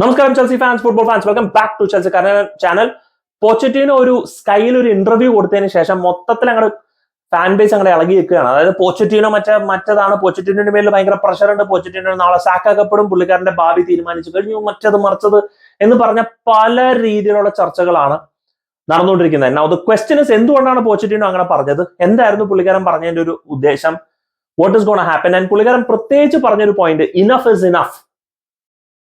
നമസ്കാരം Chelsea fans football fans welcome back to Chelsea channel Pochettino ഒരു സ്കൈയിൽ ഒരു ഇന്റർവ്യൂ കൊടുത്തതിന് ശേഷം മൊത്തത്തിൽ അങ്ങോട്ട് ഫാൻ ബേസ് അങ്ങനെ ഇളകി നിൽക്കുകയാണ്. അതായത് പോച്ചറ്റിനോ മറ്റേ മറ്റതാണ്? പോച്ചറ്റിനോന്റെ മേലിൽ ഭയങ്കര പ്രഷർ ഉണ്ട്. പോച്ചറ്റിനോ നാളെ സാക്കാക്കപ്പെടും പുള്ളിക്കാരന്റെ ഭാവി തീരുമാനിച്ചു കഴിഞ്ഞു. മറ്റത് മറിച്ചത് എന്ന് പറഞ്ഞ പല രീതിയിലുള്ള ചർച്ചകളാണ് നടന്നുകൊണ്ടിരിക്കുന്നത്. നൗ ദ ക്വസ്റ്റ്യൻ ഇസ് എന്തുകൊണ്ടാണ് പോച്ചറ്റിനോ അങ്ങനെ പറഞ്ഞത്? എന്തായിരുന്നു പുള്ളിക്കാരൻ പറഞ്ഞതിന്റെ ഒരു ഉദ്ദേശം? What is gone happen and പുള്ളിക്കാരൻ പ്രത്യേകിച്ച് പറഞ്ഞൊരു പോയിന്റ് ഇനഫ് ഇസ് ഇനഫ്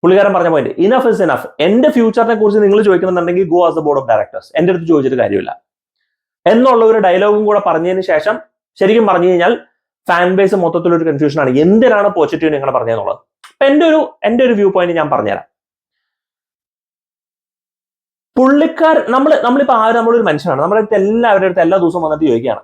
പുള്ളിക്കാരൻ പറഞ്ഞ പോയിന്റ് ഇനഫ് ഇസ് ഇനഫ് എന്റെ ഫ്യൂച്ചറിനെ കുറിച്ച് നിങ്ങൾ ചോദിക്കുന്നുണ്ടെങ്കിൽ go as the board of directors എന്റെ അടുത്ത് ചോദിച്ചിട്ട് കാര്യമില്ല. എന്നുള്ള ഒരു ഡയലോഗും കൂടെ പറഞ്ഞതിന് ശേഷം ശരിക്കും പറഞ്ഞു കഴിഞ്ഞാൽ ഫാൻ ബേസ് കൺഫ്യൂഷൻ ആണ്. എന്തിനാണ് പോസിറ്റീവ് നിങ്ങൾ പറഞ്ഞതെന്നുള്ളത്? അപ്പൊ എന്റെ ഒരു എന്റെ ഒരു വ്യൂ പോയിന്റ് ഞാൻ പറഞ്ഞുതരാം. പുള്ളിക്കാർ നമ്മൾ നമ്മളിപ്പോ ആരും നമ്മളൊരു മനുഷ്യനാണ്. നമ്മുടെ അടുത്ത് എല്ലാവരുടെ അടുത്ത് എല്ലാ ദിവസവും വന്നിട്ട് ചോദിക്കുകയാണ്.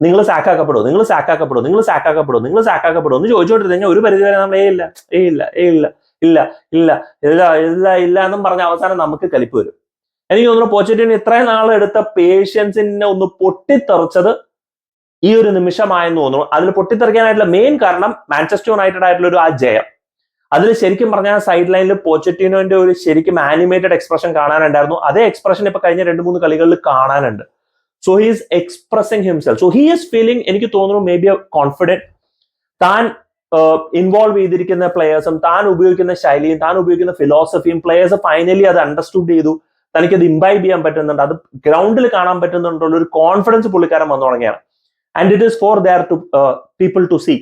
നിങ്ങൾ സാക്കാക്കപ്പെടുമോ നിങ്ങൾ സാക്കാക്കപ്പെടുമോ നിങ്ങൾ സാക്കാക്കപ്പെടുമോ നിങ്ങൾ സാക്കാക്കപ്പെടുമോ എന്ന് ചോദിച്ചുകൊണ്ടിരുന്നു കഴിഞ്ഞാൽ ഒരു പരിധി വരെ നമ്മൾ ഏ ഇല്ല ഏ ഇല്ല ഏ ഇല്ല. ഇല്ല ഇല്ല ഇല്ല ഇല്ല ഇല്ല എന്നും പറഞ്ഞ അവസാനം നമുക്ക് കലിപ്പ് വരും. എനിക്ക് തോന്നുന്നു പോച്ചറ്റിന് ഇത്രയും നാൾ എടുത്ത പേഷ്യൻസിനെ ഒന്ന് പൊട്ടിത്തെറിച്ചത് ഈ ഒരു നിമിഷമായെന്ന് തോന്നുന്നു. അതിൽ പൊട്ടിത്തെറിക്കാനായിട്ടുള്ള മെയിൻ കാരണം മാഞ്ചസ്റ്റർ യുണൈറ്റഡ് ആയിട്ടുള്ള ഒരു ആ ജയം. അതിൽ ശരിക്കും പറഞ്ഞാൽ സൈഡ് ലൈനിൽ പോച്ചറ്റിനോന്റെ ഒരു ശരിക്കും ആനിമേറ്റഡ് എക്സ്പ്രഷൻ കാണാനുണ്ടായിരുന്നു. അതേ എക്സ്പ്രഷൻ ഇപ്പൊ കഴിഞ്ഞ രണ്ട് മൂന്ന് കളികളിൽ കാണാനുണ്ട്. So he is expressing himself so he is feeling എനിക്ക് തോന്നുന്നു മേ ബി കോൺഫിഡന്റ് താൻ ഇൻവോൾവ് ചെയ്തിരിക്കുന്ന പ്ലെയേഴ്സും താൻ ഉപയോഗിക്കുന്ന ശൈലിയും താൻ ഉപയോഗിക്കുന്ന ഫിലോസഫിയും പ്ലെയേഴ്സ് ഫൈനലി അത് അണ്ടർസ്റ്റുഡ് ചെയ്തു. തനിക്കത് ഇംബൈബ് ചെയ്യാൻ പറ്റുന്നുണ്ട്. അത് ഗ്രൗണ്ടിൽ കാണാൻ പറ്റുന്നുണ്ടുള്ള ഒരു കോൺഫിഡൻസ് പുള്ളിക്കാരൻ വന്നു തുടങ്ങിയാണ്. And it is for there to people to see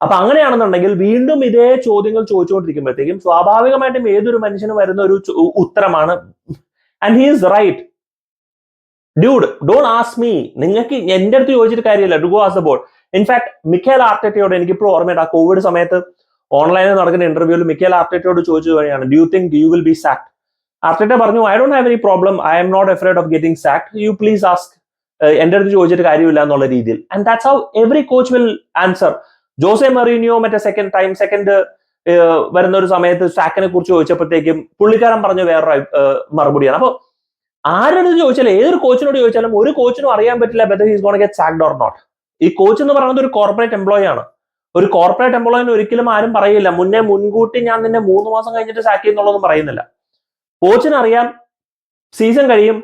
അപ്പൊ അങ്ങനെയാണെന്നുണ്ടെങ്കിൽ വീണ്ടും ഇതേ ചോദ്യങ്ങൾ ചോദിച്ചുകൊണ്ടിരിക്കുമ്പോഴത്തേക്കും സ്വാഭാവികമായിട്ടും ഏതൊരു മനുഷ്യന് വരുന്ന ഒരു ഉത്തരമാണ്. And he is right dude don't ask me നിങ്ങൾക്ക് എന്റെ അടുത്ത് ചോദിച്ചിട്ട് കാര്യമില്ല. Do go ask a board in fact Mikel ആർട്ടറ്റയോട് എനിക്കിപ്പോൾ ഓർമ്മയുണ്ട് ആ കോവിഡ് സമയത്ത് ഓൺലൈനിൽ നടക്കുന്ന ഇന്റർവ്യൂവിൽ മിക്കേൽ ആർട്ടറ്റയോട് ചോദിച്ചു വഴിയാണ് do you think you will be sacked Arteta പറഞ്ഞു I don't have any problem I am not afraid of getting sacked you please ask എന്റെ അടുത്ത് ചോദിച്ചിട്ട് കാര്യമില്ല എന്നുള്ള രീതിയിൽ. And that's how every coach will answer Jose Mourinho മറ്റേ second time second വരുന്ന ഒരു സമയത്ത് സാക്കിനെ കുറിച്ച് ചോദിച്ചപ്പോഴത്തേക്കും പുള്ളിക്കാരൻ പറഞ്ഞ വേറൊരു മറുപടിയാണ്. അപ്പോൾ ആരോട് ചോദിച്ചാലും ഏതൊരു കോച്ചിനോട് ചോദിച്ചാലും ഒരു കോച്ചിനും അറിയാൻ പറ്റില്ല whether he's gonna get sacked or not ഈ കോച്ച് എന്ന് പറയുന്നത് ഒരു കോർപ്പറേറ്റ് എംപ്ലോയി ആണ്. ഒരു കോർപ്പറേറ്റ് എംപ്ലോയിന് ഒരിക്കലും ആരും പറയില്ല. മുന്നേ മുൻകൂട്ടി ഞാൻ നിന്നെ മൂന്ന് മാസം കഴിഞ്ഞിട്ട് സാക്ക് ചെയ്യുന്നുള്ളതൊന്നും പറയുന്നില്ല. കോച്ചിന് അറിയാം സീസൺ കഴിയും.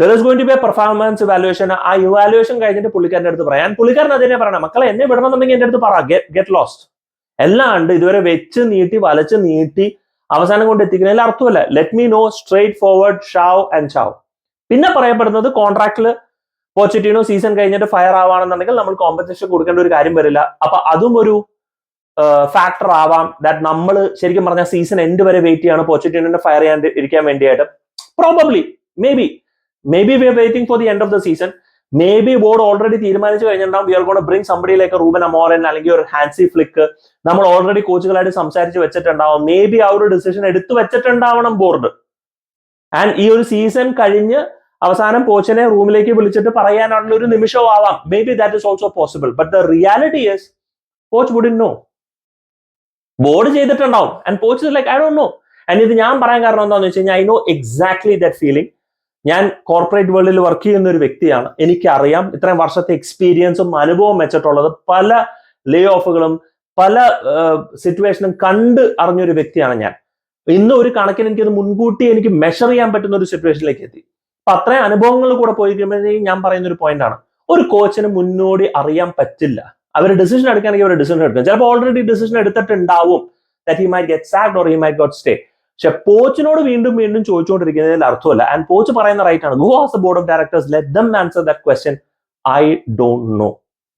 There is going to be a performance valuation ആ ഇവാലുവേഷൻ കഴിഞ്ഞിട്ട് പുള്ളിക്കാരന്റെ അടുത്ത് പറയാൻ പുള്ളിക്കാരൻ അതിനെ പറയണം. മക്കളെ എന്നെ വിടണമെന്നുണ്ടെങ്കിൽ എന്റെ അടുത്ത് പറ. ഗെറ്റ് ലോസ്റ്റ് എല്ലാം ഉണ്ട്. ഇതുവരെ വെച്ച് നീട്ടി വലച്ച് നീട്ടി അവസാനം കൊണ്ട് എത്തിക്കുന്നതിൽ അർത്ഥമല്ല let me know straightforward ഷാവ് ആൻഡ് ഷാവ് പിന്നെ പറയപ്പെടുന്നത് കോൺട്രാക്റ്റിൽ പോച്ചിറ്റീനോ സീസൺ കഴിഞ്ഞിട്ട് ഫയർ ആവാണെന്നുണ്ടെങ്കിൽ നമ്മൾ കോമ്പൻസേഷൻ കൊടുക്കേണ്ട ഒരു കാര്യം വരില്ല. അപ്പൊ അതും ഒരു ഫാക്ടർ ആവാം. ദാറ്റ് നമ്മൾ ശരിക്കും പറഞ്ഞാൽ സീസൺ എൻഡ് വരെ വെയിറ്റ് ചെയ്യാണ്. പോച്ചിറ്റീനോനെ ഫയർ ചെയ്യാൻ ഇരിക്കാൻ വേണ്ടിയായിട്ട്. Probably maybe maybe we are waiting for the end of the season maybe board already തീരുമാനിച്ചു കഴിഞ്ഞിട്ടുണ്ടാവും വി ആർ ഗോൺ ബ്രിങ് സംബഡിയിലേക്ക് റൂബൻ അമോറൻ അല്ലെങ്കിൽ ഒരു ഹാൻസി ഫ്ലിക്ക് നമ്മൾ ഓൾറെഡി കോച്ചുകളായിട്ട് സംസാരിച്ച് വെച്ചിട്ടുണ്ടാവും. മേ ബി ആ ഒരു ഡിസിഷൻ എടുത്തു വെച്ചിട്ടുണ്ടാവണം ബോർഡ് ആൻഡ് ഈ ഒരു സീസൺ കഴിഞ്ഞ് അവസാനം കോച്ചിനെ റൂമിലേക്ക് വിളിച്ചിട്ട് പറയാനുള്ള ഒരു നിമിഷവും ആവാം maybe that is also possible but the reality is coach wouldn't know board ചെയ്തിട്ടുണ്ടാവും and coach like I don't know and ഇത് ഞാൻ പറയാൻ കാരണം എന്താണെന്ന് വെച്ച് കഴിഞ്ഞാൽ I know exactly that feeling ഞാൻ കോർപ്പറേറ്റ് വേൾഡിൽ വർക്ക് ചെയ്യുന്ന ഒരു വ്യക്തിയാണ്. എനിക്കറിയാം ഇത്രയും വർഷത്തെ എക്സ്പീരിയൻസും അനുഭവം വെച്ചിട്ടുള്ളത് പല ലേ ഓഫുകളും പല സിറ്റുവേഷനും കണ്ട് അറിഞ്ഞൊരു വ്യക്തിയാണ് ഞാൻ. ഇന്ന് ഒരു കണക്കിന് എനിക്കത് മുൻകൂട്ടി എനിക്ക് മെഷർ ചെയ്യാൻ പറ്റുന്ന ഒരു സിറ്റുവേഷനിലേക്ക് എത്തി. അപ്പൊ അത്രയും അനുഭവങ്ങൾ കൂടെ പോയി കഴിയുമ്പോഴത്തേക്കും ഞാൻ പറയുന്ന ഒരു പോയിന്റ് ആണ്. ഒരു കോച്ചിന് മുന്നോടി അറിയാൻ പറ്റില്ല. അവർ ഡിസിഷൻ എടുക്കുകയാണെങ്കിൽ അവർ ഡിസിഷൻ എടുക്കും. ചിലപ്പോൾ already decision എടുത്തിട്ടുണ്ടാവും that he might get sacked or he might got stay പക്ഷെ പോച്ചിനോട് വീണ്ടും വീണ്ടും ചോദിച്ചുകൊണ്ടിരിക്കുന്നതിൽ അർത്ഥമല്ല. ആൻഡ് പോച്ച് പറയുന്ന റൈറ്റ് ആണ്. Go ask the board of directors let them answer that question I don't know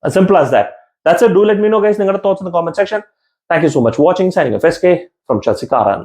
simple as that that's a do let me know guys നിങ്ങളുടെ thoughts in comment section thank you so much watching signing F K from ഷസിക്കാരൻ